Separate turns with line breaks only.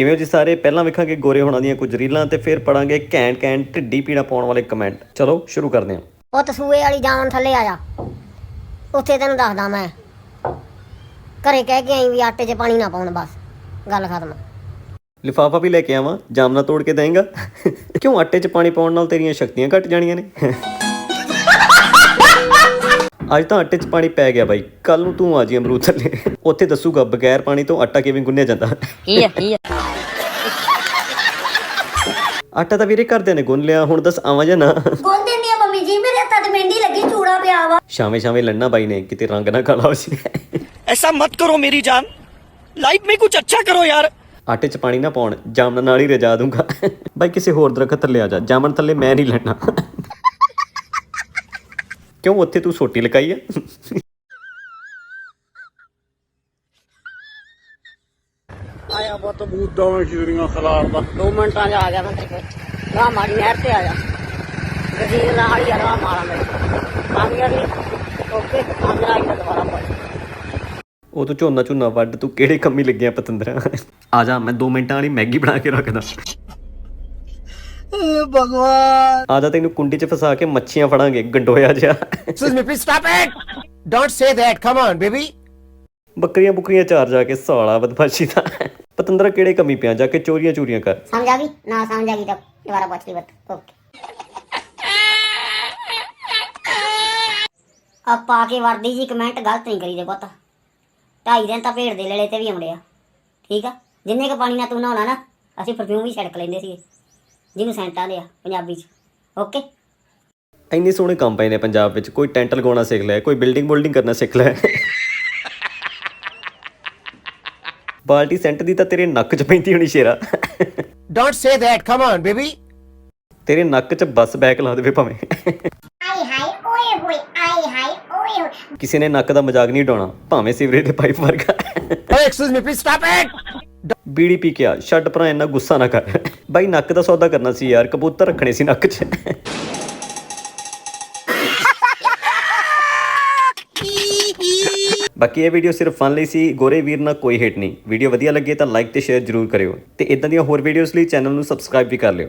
ਕਿਵੇਂ ਹੋ ਜੀ ਸਾਰੇ? ਪਹਿਲਾਂ ਵੇਖਾਂਗੇ ਗੋਰੇ ਹੋਣਾ ਦੀਆਂ ਕੁਝ ਰੀਲਾਂ ਤੇ ਫਿਰ ਪੜਾਂਗੇ ਘੈਂਟ ਘੈਂਟ ਢਿੱਡੀ ਪੀੜਾ ਪਾਉਣ ਵਾਲੇ ਕਮੈਂਟ। ਚਲੋ ਸ਼ੁਰੂ ਕਰਦੇ ਹਾਂ।
ਉਹ ਤਸੂਏ ਵਾਲੀ ਜਾਨ ਥੱਲੇ ਆ ਜਾ। ਉੱਥੇ ਤੈਨੂੰ ਦੱਸਦਾ ਮੈਂ। ਘਰੇ ਕਹਿ ਕੇ ਆਈ ਵੀ ਆਟੇ 'ਚ ਪਾਣੀ ਨਾ ਪਾਉਣ ਬਸ। ਗੱਲ ਖਤਮ।
ਲਿਫਾਫਾ ਵੀ ਲੈ ਕੇ ਆਵਾਂ। ਜਾਮਨਾ ਤੋੜ ਕੇ ਦੇਂਗਾ। ਕਿਉਂ ਆਟੇ 'ਚ ਪਾਣੀ ਪਾਉਣ ਨਾਲ ਤੇਰੀਆਂ ਸ਼ਕਤੀਆਂ ਘਟ ਜਾਣੀਆਂ ਨੇ? ਅੱਜ ਤਾਂ ਆਟੇ 'ਚ ਪਾਣੀ ਪੈ ਗਿਆ ਬਾਈ। ਕੱਲ ਨੂੰ ਤੂੰ ਆ ਜੀ ਅਮਰੂਦ ਥੱਲੇ। ਉੱਥੇ ਦੱਸੂਗਾ ਬਗੈਰ ਪਾਣੀ ਤੋਂ ਆਟਾ ਕਿਵੇਂ ਗੁੰਨਿਆ ਜਾਂਦਾ।
ਕੀ ਹੈ ਕੀ ਹੈ
ਆਟਾ ਤਾਂ ਵੀਰੇ ਘਰਦਿਆਂ ਨੇ ਗੁੰਨ ਲਿਆ ਹੁਣ ਦੱਸ ਆਵਾਂ ਜਾਂ ਨਾ?
ਗੁੰਨ ਦਿੰਦੀ ਆ ਮੰਮੀ ਜੀ ਮੇਰੇ ਹੱਥਾਂ ਤੇ ਮਹਿੰਦੀ ਲੱਗੀ ਚੂੜਾ ਪਿਆ ਵਾ।
ਸ਼ਾਵੇਂ ਸ਼ਾਵੇਂ ਲੰਨਾ ਬਾਈ ਨੇ ਕਿਤੇ ਰੰਗ ਨਾ ਕਾਲਾ ਹੋ ਜੇ
ਐਸਾ ਮਤ ਕਰੋ ਮੇਰੀ ਜਾਨ। ਲਾਈਫ ਮੇ ਕੁਝ ਅੱਛਾ ਕਰੋ ਯਾਰ।
ਆਟੇ 'ਚ ਪਾਣੀ ਨਾ ਪਾਉਣ ਜਾਮਨ ਨਾਲ ਹੀ ਰਜਾ ਦੂੰਗਾ। ਬਾਈ ਕਿਸੇ ਹੋਰ ਦਰਖਤ ਥੱਲੇ ਆ ਜਾ ਜਾਮਨ ਥੱਲੇ ਮੈਂ ਨਹੀਂ ਲੈਣਾ। ਕਿਉਂ ਉੱਥੇ ਤੂੰ ਸੋਟੀ ਲਗਾਈ ਆ?
ਆਇਆ ਬਤ ਬੂਦਾਂ ਵਿੱਚ ਜਿਹੜੀਆਂ ਖਲਾਰਦਾ
ਦੋ। ਮਿੰਟਾਂ 'ਚ ਆ ਗਿਆ ਮੈਂ ਤੇਰੇ ਕੋਲ ਰਾਹ ਮਾਰੀ ਨਹਿਰ ਤੇ ਆ ਜਾ ਗਜੀਰ ਨਾਲ ਹੀ ਆ ਰਾਹ ਮਾਰਾਂ ਮੇਰੇ ਕਾਮਯਾਬੀ ਓਕੇ ਕਾਮਯਾਬੀ ਦਾ ਦੁਬਾਰਾ ਪੜ
ਉਹ ਤੂੰ ਝੋਨਾ ਝੋਨਾ ਵੱਢ ਤੂੰ ਕਿਹੜੇ ਕੰਮੀ ਲੱਗਿਆ ਪਤੰਦਰਾ? ਆ ਜਾ ਮੈਂ 2 ਮਿੰਟਾਂ ਵਾਲੀ ਮੈਗੀ ਬਣਾ ਕੇ ਰੱਖਦਾ।
ਭਗਵਾਨ।
ਆ ਜਾ ਤੈਨੂੰ ਕੁੰਡੀ 'ਚ ਫਸਾ ਕੇ ਮੱਛੀਆਂ ਫੜਾਂਗੇ ਗੰਡੋਇਆ ਜਿਹਾ।
Excuse me, please stop it! Don't say that. Come on, baby.
ਬੱਕਰੀਆਂ ਬੁਕਰੀਆਂ ਚਾਰ ਜਾ ਕੇ ਸਾਲਾ ਬਦਮਾਸ਼ੀ ਦਾ। ਪਤੰਦਰਾ ਕਿਹੜੇ ਕੰਮੀ ਪਿਆ? ਜਾ ਕੇ ਚੋਰੀਆਂ ਚੋਰੀਆਂ ਕਰ।
ਸਮਝ ਆ ਗਈ? ਨਾ ਸਮਝ ਆ ਗਈ ਤਾਂ ਦੁਬਾਰਾ ਪੁੱਛ ਲਈ ਬੱਤ। ਓਕੇ। ਆ ਪਾ ਕੇ ਵਰਦੀ ਜੀ ਕਮੈਂਟ ਗਲਤ ਨਹੀਂ ਕਰੀਦੇ ਪੁੱਤ। ਢਾਈ ਦਿਨ ਤਾਂ ਭੇਡ ਦੇ ਲੇਲੇ ਤੇ ਵੀ ਆਉਂਦੇ ਆ। ਠੀਕ ਆ? ਜਿੰਨੇ ਕ ਪਾਣੀ ਨਾਲ ਤੂੰ ਨਹਾਉਣਾ ਨਾ ਅਸੀਂ ਪਰਫਿਊਮ ਵੀ ਛਿੜਕ ਲੈਂਦੇ ਸੀਗੇ। ਜਿਹਨੂੰ ਸੈਂਟਾਂ ਦੇ ਆ ਪੰਜਾਬੀ ਚ। ਓਕੇ?
ਇੰਨੇ ਸੋਹਣੇ ਕੰਮ ਪਏ ਨੇ ਪੰਜਾਬ ਵਿੱਚ। ਕੋਈ ਟੈਂਟ ਲਗਾਉਣਾ ਸਿੱਖ ਲੈ ਕੋਈ ਬਿਲਡਿੰਗ ਬਿਲਡਿੰਗ ਕਰਨਾ ਸਿੱਖ ਲੈ। ਬਾਲਟੀ ਸੈਂਟ ਦੀ ਤਾਂ ਤੇਰੇ ਨੱਕ 'ਚ ਪੈਂਦੀ ਹੋਣੀ ਸ਼ੇਰਾ
Don't say that. Come on, baby.
ਤੇਰੇ ਨੱਕ 'ਚ ਬੱਸ ਬੈਕ ਲਾ ਦੇਵੇ ਭਾਵੇਂ
ਆਏ ਹਾਏ ਓਏ ਹੋਏ ਆਏ ਹਾਏ ਓਏ ਹੋਏ
ਕਿਸੇ ਨੇ ਨੱਕ ਦਾ ਮਜ਼ਾਕ ਨਹੀਂ ਉਡਾਉਣਾ ਭਾਵੇਂ ਸੀਵਰੇਜ ਦੇ ਪਾਈਪ ਵਰਗਾ
Oh, excuse me, please stop it!
ਬੀੜੀ ਪੀ ਕੇ ਆ ਛੱਡ ਭਰਾ ਇੰਨਾ ਗੁੱਸਾ ਨਾ ਕਰ ਬਾਈ ਨੱਕ ਦਾ ਸੌਦਾ ਕਰਨਾ ਸੀ ਯਾਰ ਕਬੂਤਰ ਰੱਖਣੇ ਸੀ ਨੱਕ 'ਚ ਬਾਕੀ ਇਹ ਵੀਡੀਓ ਸਿਰਫ ਫਨ ਲਈ ਸੀ, ਗੋਰੇ ਵੀਰ ਨਾਲ ਕੋਈ ਹਿੱਟ ਨਹੀਂ। ਵੀਡੀਓ ਵਧੀਆ ਲੱਗੇ ਤਾਂ ਲਾਈਕ ਤੇ ਸ਼ੇਅਰ ਜ਼ਰੂਰ ਕਰਿਓ ਤੇ ਇਦਾਂ ਦੀਆਂ ਹੋਰ ਵੀਡੀਓਜ਼ ਲਈ ਚੈਨਲ ਨੂੰ ਸਬਸਕ੍ਰਾਈਬ ਵੀ ਕਰ ਲਿਓ।